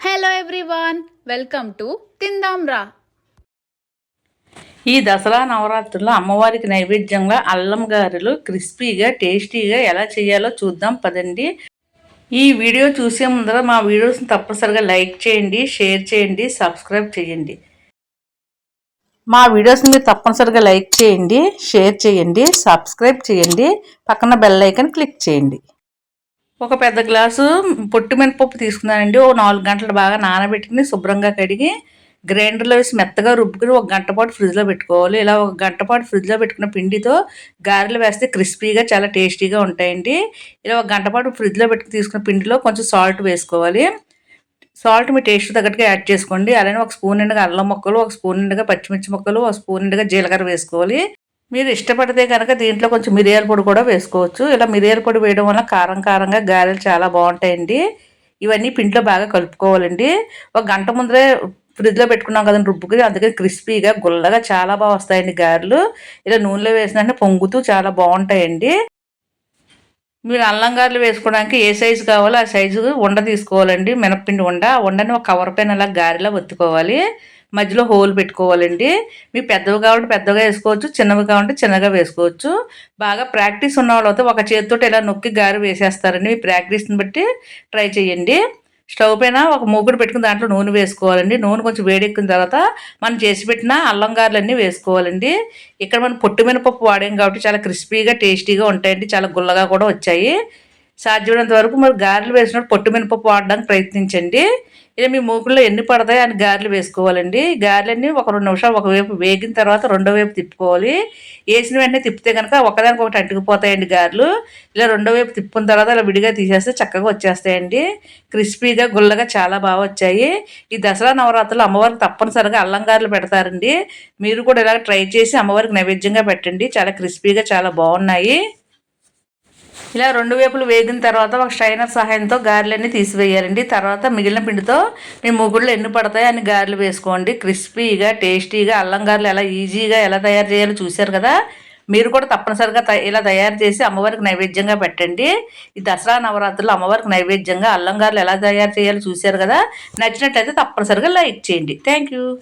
Hello everyone welcome to తిందాం రా ఈ దసరా నవరాత్రుల్లో అమ్మవారికి నైవేద్యంగా అల్లం గారెలు క్రిస్పీగా టేస్టీగా ఎలా చేయాలో చూద్దాం పదండి. ఈ వీడియో చూసే ముందర మా వీడియోస్ని తప్పనిసరిగా లైక్ చేయండి షేర్ చేయండి సబ్స్క్రైబ్ చేయండి. మా వీడియోస్ని మీరు తప్పనిసరిగా లైక్ చేయండి షేర్ చేయండి సబ్స్క్రైబ్ చేయండి పక్కన బెల్ ఐకన్ క్లిక్ చేయండి. ఒక పెద్ద గ్లాసు పొట్టు మినపప్పు తీసుకున్నానండి. ఓ నాలుగు గంటలు బాగా నానబెట్టుకుని శుభ్రంగా కడిగి గ్రైండర్లో వేసి మెత్తగా రుబ్బుకుని ఒక గంట పాటు ఫ్రిడ్జ్లో పెట్టుకోవాలి. ఇలా ఒక గంట పాటు ఫ్రిడ్జ్లో పెట్టుకున్న పిండితో గారెలు వేస్తే క్రిస్పీగా చాలా టేస్టీగా ఉంటాయండి. ఇలా ఒక గంట పాటు ఫ్రిడ్జ్లో పెట్టుకుని తీసుకున్న పిండిలో కొంచెం సాల్ట్ వేసుకోవాలి. సాల్ట్ మీ టేస్ట్ తగ్గట్టుగా యాడ్ చేసుకోండి. అలానే ఒక స్పూన్ నిండుగా అల్లం ముక్కలు ఒక స్పూన్ నిండుగా పచ్చిమిర్చి ముక్కలు ఒక స్పూన్ నిండుగా జీలకర్ర వేసుకోవాలి. మీరు ఇష్టపడితే కనుక దీంట్లో కొంచెం మిరియాల పొడి కూడా వేసుకోవచ్చు. ఇలా మిరియాల పొడి వేయడం వల్ల కారం కారంగా గారెలు చాలా బాగుంటాయండి. ఇవన్నీ పిండిలో బాగా కలుపుకోవాలండి. ఒక గంట ముందరే ఫ్రిడ్జ్లో పెట్టుకున్నాం కదండి రుబ్బుకి అందుకని క్రిస్పీగా గుల్లగా చాలా బాగా వస్తాయండి గారెలు. ఇలా నూనెలో వేసినంటే పొంగుతూ చాలా బాగుంటాయండి. మీరు అల్లం గారెలు వేసుకోవడానికి ఏ సైజు కావాలో ఆ సైజు ఉండ తీసుకోవాలండి. మినప్పిండి ఉండ ఉండని ఒక కవర్ పైన అలా గారెలా ఒత్తుకోవాలి. మధ్యలో హోల్ పెట్టుకోవాలండి. మీకు పెద్దవి కావాలంటే పెద్దగా వేసుకోవచ్చు చిన్నవి కావాలంటే చిన్నగా వేసుకోవచ్చు. బాగా ప్రాక్టీస్ ఉన్న వాళ్ళతో ఒక చేతితో ఇలా నొక్కి గారి వేసేస్తారండి. మీ ప్రాక్టీస్ని బట్టి ట్రై చేయండి. స్టవ్ పైన ఒక మూగుడు పెట్టుకుని దాంట్లో నూనె వేసుకోవాలండి. నూనె కొంచెం వేడెక్కిన తర్వాత మనం చేసి పెట్టిన అల్లం గారులన్నీ వేసుకోవాలండి. ఇక్కడ మనం పొట్టు మినపప్పు వాడాం కాబట్టి చాలా క్రిస్పీగా టేస్టీగా ఉంటాయండి. చాలా గుల్లగా కూడా వచ్చాయి. సాధ్యమైనంత వరకు మరి గారెలు వేసినప్పుడు పొట్టు మినపప్పు వాడడానికి ప్రయత్నించండి. ఇలా మీ మూకుల్లో ఎన్ని పడతాయి అని గారెలు వేసుకోవాలండి. గారెలన్నీ ఒక రెండు నిమిషాలు ఒకవైపు వేగిన తర్వాత రెండో వైపు తిప్పుకోవాలి. వేసిన వెంటనే తిప్పితే కనుక ఒకదానికి ఒకటి అంటుకుపోతాయండి గారెలు. ఇలా రెండో వైపు తిప్పుకున్న తర్వాత ఇలా విడిగా తీసేస్తే చక్కగా వచ్చేస్తాయండి. క్రిస్పీగా గుల్లగా చాలా బాగా వచ్చాయి. ఈ దసరా నవరాత్రులు అమ్మవారికి తప్పనిసరిగా అల్లం గారెలు పెడతారండి. మీరు కూడా ఇలా ట్రై చేసి అమ్మవారికి నైవేద్యంగా పెట్టండి. చాలా క్రిస్పీగా చాలా బాగున్నాయి. ఇలా రెండు వైపులు వేగిన తర్వాత ఒక స్ట్రైనర్ సహాయంతో గారెలన్నీ తీసివేయాలండి. తర్వాత మిగిలిన పిండితో మీ ముగ్గుళ్ళు ఎన్ని పడతాయో అని గారెలు వేసుకోండి. క్రిస్పీగా టేస్టీగా అల్లం గారెలు ఎలా ఈజీగా ఎలా తయారు చేయాలో చూశారు కదా? మీరు కూడా తప్పనిసరిగా ఇలా తయారు చేసి అమ్మవారికి నైవేద్యంగా పెట్టండి. ఈ దసరా నవరాత్రులు అమ్మవారికి నైవేద్యంగా అల్లం గారెలు ఎలా తయారు చేయాలో చూశారు కదా? నచ్చినట్లయితే తప్పనిసరిగా లైక్ చేయండి. Thank you.